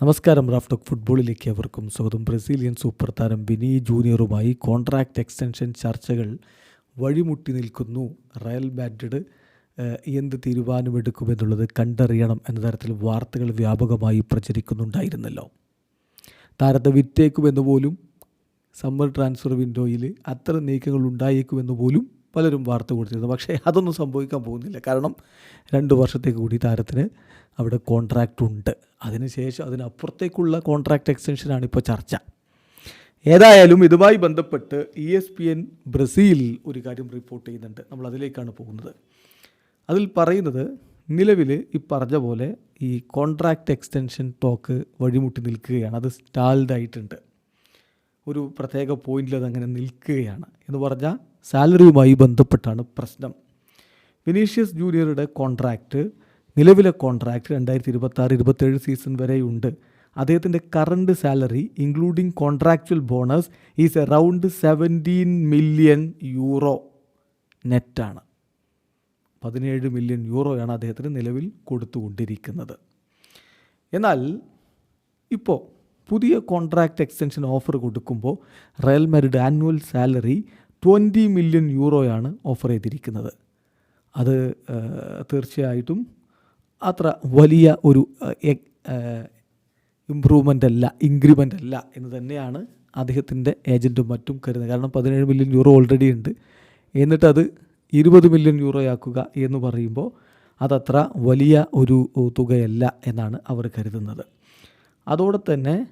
നമസ്കാരം റാഫ്റ്റോക്ക് ഫുട്ബോളിലേക്ക് അവർക്കും സ്വാഗതം. ബ്രസീലിയൻ സൂപ്പർ താരം വിനി ജൂനിയറുമായി കോൺട്രാക്റ്റ് എക്സ്റ്റൻഷൻ ചർച്ചകൾ വഴിമുട്ടി നിൽക്കുന്നു. റയൽ മാഡ്രിഡ് എന്ത് തീരുമാനമെടുക്കുമെന്നുള്ളത് കണ്ടറിയണം എന്ന തരത്തിൽ വാർത്തകൾ വ്യാപകമായി പ്രചരിക്കുന്നുണ്ടായിരുന്നല്ലോ. താരത്തെ വിറ്റേക്കുമെന്ന് പോലും സമ്മർ ട്രാൻസ്ഫർ വിൻഡോയിൽ അത്ര നീക്കങ്ങൾ ഉണ്ടായേക്കുമെന്ന് പോലും പലരും വാർത്ത കൊടുത്തിരുന്നു. പക്ഷേ അതൊന്നും സംഭവിക്കാൻ പോകുന്നില്ല. കാരണം രണ്ട് വർഷത്തേക്ക് കൂടി താരത്തിന് അവിടെ കോൺട്രാക്റ്റ് ഉണ്ട്. അതിനുശേഷം അതിനപ്പുറത്തേക്കുള്ള കോൺട്രാക്റ്റ് എക്സ്റ്റൻഷനാണ് ഇപ്പോൾ ചർച്ച. ഏതായാലും ഇതുമായി ബന്ധപ്പെട്ട് E S P N Brazil ഒരു കാര്യം റിപ്പോർട്ട് ചെയ്യുന്നുണ്ട്. നമ്മൾ അതിലേക്കാണ് പോകുന്നത്. അതിൽ പറയുന്നത് നിലവിൽ ഈ പറഞ്ഞ പോലെ ഈ കോൺട്രാക്റ്റ് എക്സ്റ്റൻഷൻ ടോക്ക് വഴിമുട്ടി നിൽക്കുകയാണ്. അത് സ്റ്റാൾഡായിട്ടുണ്ട് ഒരു പ്രത്യേക പോയിന്റിൽ അതങ്ങനെ നിൽക്കുകയാണ് എന്ന് പറഞ്ഞാൽ സാലറിയുമായി ബന്ധപ്പെട്ടാണ് പ്രശ്നം. വിനീഷ്യസ് ജൂനിയറുടെ കോൺട്രാക്റ്റ് നിലവിലെ കോൺട്രാക്റ്റ് രണ്ടായിരത്തി ഇരുപത്തി ആറ് ഇരുപത്തേഴ് സീസൺ വരെയുണ്ട്. അദ്ദേഹത്തിന്റെ current salary including contractual bonus is around seventeen million euro നെറ്റാണ്. പതിനേഴ് മില്യൺ യൂറോയാണ് അദ്ദേഹത്തിന് നിലവിൽ കൊടുത്തുകൊണ്ടിരിക്കുന്നത്. എന്നാൽ ഇപ്പോൾ പുതിയ കോൺട്രാക്റ്റ് എക്സ്റ്റൻഷൻ ഓഫർ കൊടുക്കുമ്പോൾ Real annual salary twenty million യൂറോയാണ് offer ചെയ്തിരിക്കുന്നത്. അത് തീർച്ചയായിട്ടും അത്ര വലിയ ഒരു ഇമ്പ്രൂവ്മെന്റ് അല്ല ഇൻക്രിമെന്റ് അല്ല എന്ന് തന്നെയാണ് അദ്ദേഹത്തിന്റെ ഏജന്റും മറ്റും കരുതുന്നത്. കാരണം പതിനേഴ് മില്യൺ യൂറോ ഓൾറെഡി ഉണ്ട്. എന്നിട്ടത് ഇരുപത് മില്യൺ യൂറോയാക്കുക എന്ന് പറയുമ്പോൾ അതത്ര വലിയ ഒരു തുകയല്ല എന്നാണ് അവർ കരുതുന്നത്. അതോടെ തന്നെ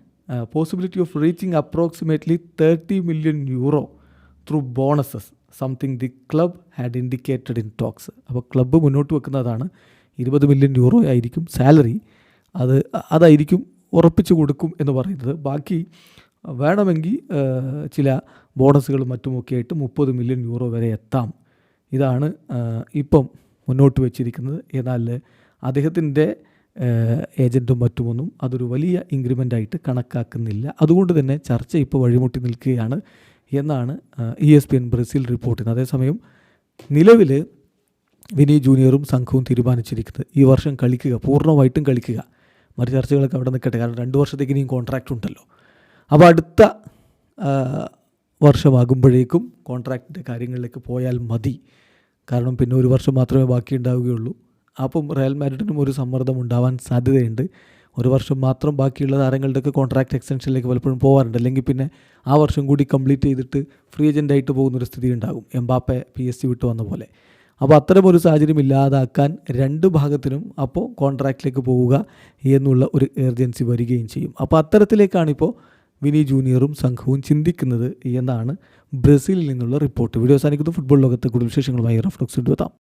possibility of reaching approximately thirty million euro through bonuses something the club had indicated in talks അപ്പോൾ ക്ലബ്ബ് മുന്നോട്ട് വെക്കുന്നതാണ് ഇരുപത് മില്യൺ യൂറോ ആയിരിക്കും സാലറി അത് അതായിരിക്കും ഉറപ്പിച്ചു കൊടുക്കും എന്ന് പറയുന്നത്. ബാക്കി വേണമെങ്കിൽ ചില ബോണസുകളും മറ്റുമൊക്കെ ആയിട്ട് മുപ്പത് മില്യൺ യൂറോ വരെ എത്താം. ഇതാണ് ഇപ്പം മുന്നോട്ട് വെച്ചിരിക്കുന്നത്. എന്നാൽ അദ്ദേഹത്തിന്റെ ഏജന്റും മറ്റുമൊന്നും അതൊരു വലിയ ഇൻക്രിമെന്റ് ആയിട്ട് കണക്കാക്കുന്നില്ല. അതുകൊണ്ട് തന്നെ ചർച്ച ഇപ്പോൾ വഴിമുട്ടി നിൽക്കുകയാണ്. എന്നാണ് E S P N Brazil report ചെയ്യുന്നത് അതേസമയം നിലവിൽ വിനി ജൂനിയറും സംഘവും തീരുമാനിച്ചിരിക്കുന്നത് ഈ വർഷം കളിക്കുക പൂർണമായിട്ടും കളിക്കുക. മറ്റു ചർച്ചകളൊക്കെ അവിടെ നിൽക്കട്ടെ കാരണം രണ്ട് വർഷത്തേക്ക് ഇനിയും കോൺട്രാക്റ്റ് ഉണ്ടല്ലോ. അപ്പോൾ അടുത്ത വർഷമാകുമ്പോഴേക്കും കോൺട്രാക്റ്റിന്റെ കാര്യങ്ങളിലേക്ക് പോയാൽ മതി. കാരണം പിന്നെ ഒരു വർഷം മാത്രമേ ബാക്കി ഉണ്ടാവുകയുള്ളൂ അപ്പം റയൽ മാഡ്രിഡിനും ഒരു സമ്മർദ്ദം ഉണ്ടാവാൻ സാധ്യതയുണ്ട്. ഒരു വർഷം മാത്രം ബാക്കിയുള്ള താരങ്ങളുടെയൊക്കെ കോൺട്രാക്ട് എക്സ്റ്റൻഷനിലേക്ക് പലപ്പോഴും പോകാറുണ്ട് അല്ലെങ്കിൽ പിന്നെ ആ വർഷം കൂടി കംപ്ലീറ്റ് ചെയ്തിട്ട് ഫ്രീ ഏജന്റായിട്ട് പോകുന്നൊരു സ്ഥിതി ഉണ്ടാകും. എംബാപ്പെ പി എസ് സി വിട്ട് വന്ന പോലെ. അപ്പോൾ അത്തരമൊരു സാഹചര്യം ഇല്ലാതാക്കാൻ രണ്ട് ഭാഗത്തിനും അപ്പോൾ കോൺട്രാക്റ്റിലേക്ക് പോവുക എന്നുള്ള ഒരു എമർജൻസി വരികയും ചെയ്യും. അപ്പോൾ അത്തരത്തിലേക്കാണിപ്പോൾ വിനി ജൂനിയറും സംഘവും ചിന്തിക്കുന്നത് എന്നാണ് ബ്രസീലിൽ നിന്നുള്ള റിപ്പോർട്ട്. വീഡിയോ അവസാനിക്കുന്നു. ഫുട്ബോൾ ലോകത്തെ കൂടുതൽ വിശേഷങ്ങളുമായി റഫ്ലക്സ് എത്താം.